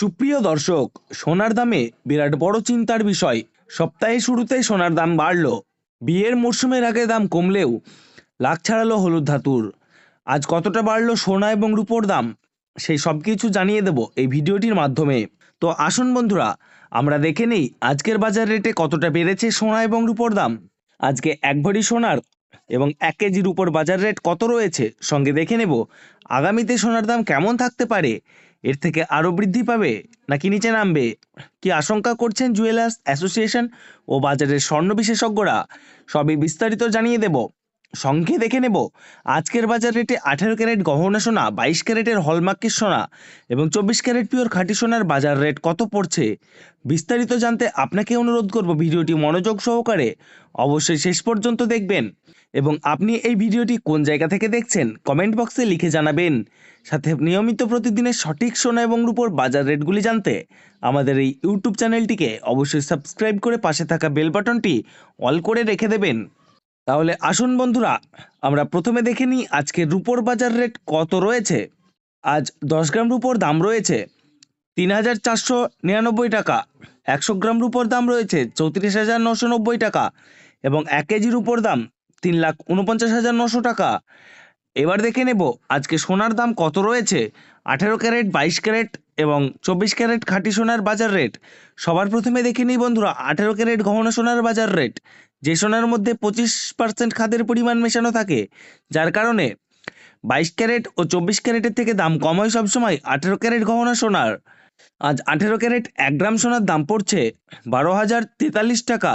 সুপ্রিয় দর্শক, সোনার দামে বিরাট বড় চিন্তার বিষয়। সপ্তাহে শুরুতেই সোনার দাম বাড়ল। বিয়ের মরশুমের আগে দাম কমলেও লাখ ছাড়ালো হলুদ ধাতুর। আজ কতটা বাড়লো সোনা এবং রূপোর দাম, সেই সব কিছু জানিয়ে দেব এই ভিডিওটির মাধ্যমে। তো আসুন বন্ধুরা, আমরা দেখে নেই আজকের বাজার রেটে কতটা বেড়েছে সোনা এবং রূপোর দাম। আজকে এক ভরি সোনার এবং এক কেজির উপর বাজার রেট কত রয়েছে সঙ্গে দেখে নেব। আগামীতে সোনার দাম কেমন থাকতে পারে এর থেকে আরও বৃদ্ধি পাবে? নাকি নিচে নামবে? কি আশঙ্কা করছেন জুয়েলার্স অ্যাসোসিয়েশন ও বাজারের স্বর্ণ বিশেষজ্ঞরা? সবই বিস্তারিত জানিয়ে দেব। সঙ্গে দেখে নেব। আজকের বাজার রেটে আঠেরো ক্যারেট গহনা সোনা, বাইশ ক্যারেটের হলমার্কের সোনা এবং চব্বিশ ক্যারেট পিওর খাঁটি সোনার বাজার রেট কত পড়ছে? বিস্তারিত জানতে আপনাকে অনুরোধ করব ভিডিওটি মনোযোগ সহকারে অবশ্যই শেষ পর্যন্ত দেখবেন। এবং আপনি এই ভিডিওটি কোন জায়গা থেকে দেখছেন, কমেন্ট বক্সে লিখে জানাবেন। সাথে নিয়মিত প্রতিদিনের সঠিক সোনা এবং রূপোর বাজার রেটগুলি জানতে আমাদের এই ইউটিউব চ্যানেলটিকে অবশ্যই সাবস্ক্রাইব করে পাশে থাকা বেল বাটনটি অল করে রেখে দেবেন। তাহলে আসুন বন্ধুরা, আমরা প্রথমে দেখে নিই আজকে রুপোর বাজার রেট কত রয়েছে। আজ দশ গ্রাম রুপোর দাম রয়েছে তিন হাজার চারশো নিরানব্বই টাকা, একশো গ্রাম রুপোর দাম রয়েছে চৌত্রিশ হাজার নশো নব্বই টাকা এবং এক কেজির উপর দাম তিন লাখ উনপঞ্চাশ হাজার নশো টাকা। এবার দেখে নেব আজকে সোনার দাম কত রয়েছে, আঠেরো ক্যারেট, বাইশ ক্যারেট এবং চব্বিশ ক্যারেট খাঁটি সোনার বাজার রেট। সবার প্রথমে দেখে নিই বন্ধুরা, আঠেরো ক্যারেট গহনা সোনার বাজার রেট যে সোনার মধ্যে পঁচিশ পার্সেন্ট খাদের পরিমাণ মেশানো থাকে, যার কারণে বাইশ ক্যারেট ও চব্বিশ ক্যারেটের থেকে দাম কম হয় সবসময় আঠেরো ক্যারেট গহনা সোনার। আজ আঠেরো ক্যারেট এক গ্রাম সোনার দাম পড়ছে বারো হাজার তেতাল্লিশ টাকা,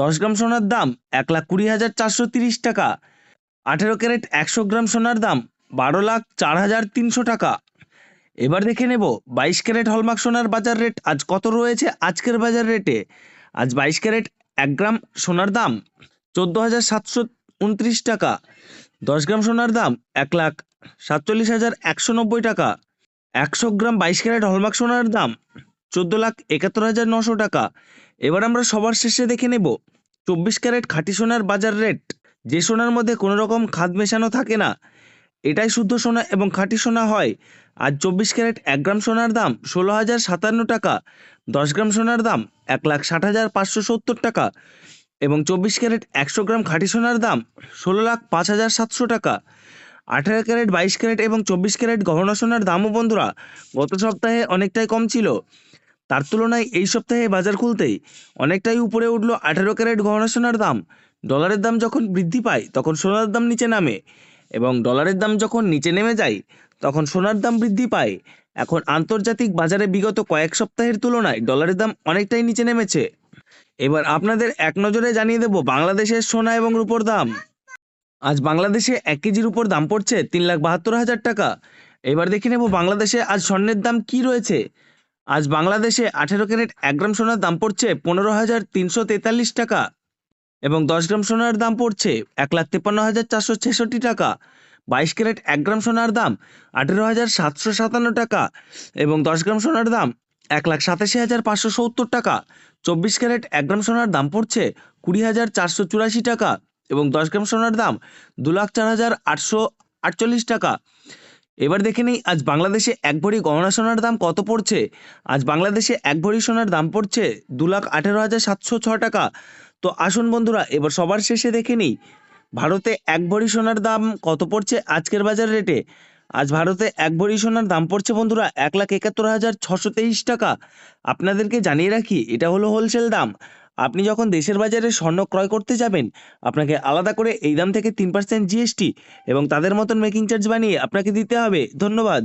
দশ গ্রাম সোনার দাম এক লাখ কুড়ি হাজার চারশো তিরিশ টাকা, আঠেরো ক্যারেট একশো গ্রাম সোনার দাম বারো লাখ চার হাজার তিনশো টাকা। এবার দেখে নেব বাইশ ক্যারেট হলমার্ক সোনার বাজার রেট আজ কত রয়েছে আজকের বাজার রেটে। আজ বাইশ ক্যারেট এক গ্রাম সোনার দাম চোদ্দ হাজার সাতশো উনত্রিশ টাকা। দশ গ্রাম সোনার দাম এক লাখ সাতচল্লিশ হাজার একশো নব্বই টাকা। একশো গ্রাম বাইশ ক্যারেট হলমার্ক সোনার দাম চোদ্দ লাখ একাত্তর হাজার নশো টাকা। এবার আমরা সবার শেষে দেখে নেব চব্বিশ ক্যারেট খাঁটি সোনার বাজার রেট। যে সোনার মধ্যে কোনো রকম খাদ মেশানো থাকে না, এটাই শুদ্ধ সোনা এবং খাঁটি সোনা হয়। আজ চব্বিশ ক্যারেট এক গ্রাম সোনার দাম ষোলো হাজার সাতান্ন টাকা, দশ গ্রাম সোনার দাম এক লাখ ষাট হাজার পাঁচশো সত্তর টাকা এবং চব্বিশ ক্যারেট একশো গ্রাম খাঁটি সোনার দাম ষোলো লাখ পাঁচ হাজার সাতশো টাকা। আঠেরো ক্যারেট, বাইশ ক্যারেট এবং চব্বিশ ক্যারেট গহনা সোনার দামও বন্ধুরা গত সপ্তাহে অনেকটাই কম ছিল। তার তুলনায় এই সপ্তাহে বাজার খুলতেই অনেকটাই উপরে উঠল আঠেরো ক্যারেট গহনা সোনার দাম। ডলারের দাম যখন বৃদ্ধি পায় তখন সোনার দাম নিচে নামে। এবং ডলারের দাম যখন নিচে নেমে যায়, তখন সোনার দাম বৃদ্ধি পায়। এখন আন্তর্জাতিক বাজারে বিগত কয়েক সপ্তাহের তুলনায় ডলারের দাম অনেকটাই নিচে নেমেছে। এবার আপনাদের এক নজরে জানিয়ে দেব বাংলাদেশের সোনা এবং রূপোর দাম। আজ বাংলাদেশে এক কেজির উপর দাম পড়ছে তিন লাখ বাহাত্তর হাজার টাকা। এবার দেখে নেব বাংলাদেশে আজ স্বর্ণের দাম কি রয়েছে। আজ বাংলাদেশে আঠেরো ক্যারেট এক গ্রাম সোনার দাম পড়ছে পনেরো হাজার তিনশো তেতাল্লিশ টাকা। এবং দশ গ্রাম সোনার দাম পড়ছে এক লাখ তেপান্ন হাজার চারশো ছেষট্টি টাকা। বাইশ ক্যারেট এক গ্রাম সোনার দাম আঠেরো হাজার সাতশো সাতান্ন টাকা এবং দশ গ্রাম সোনার দাম এক লাখ সাতাশি হাজার পাঁচশো সত্তর টাকা। চব্বিশ ক্যারেট এক গ্রাম সোনার দাম পড়ছে কুড়ি হাজার চারশো চুরাশি টাকা এবং দশ গ্রাম সোনার দাম দু লাখ চার হাজার আটশো আটচল্লিশ টাকা। এবার দেখে নিই, আজ বাংলাদেশে এক ভরি গহনা সোনার দাম কত পড়ছে? আজ বাংলাদেশে এক ভরি সোনার দাম পড়ছে দু লাখ আঠেরো হাজার সাতশো ছ টাকা। তো আসুন বন্ধুরা, এবার সবার শেষে দেখে নিই। ভারতে এক ভরি সোনার দাম কত পড়ছে আজকের বাজার রেটে? আজ ভারতে এক ভরি সোনার দাম পড়ছে বন্ধুরা, এক লাখ একাত্তর হাজার ছশো তেইশ টাকা। আপনাদেরকে জানিয়ে রাখি, এটা হলো হোলসেল দাম। আপনি যখন দেশের বাজারে স্বর্ণ ক্রয় করতে যাবেন, আপনাকে আলাদা করে এই দাম থেকে তিন পার্সেন্ট জিএসটি এবং তাদের মতন মেকিং চার্জ বানিয়ে আপনাকে দিতে হবে। ধন্যবাদ।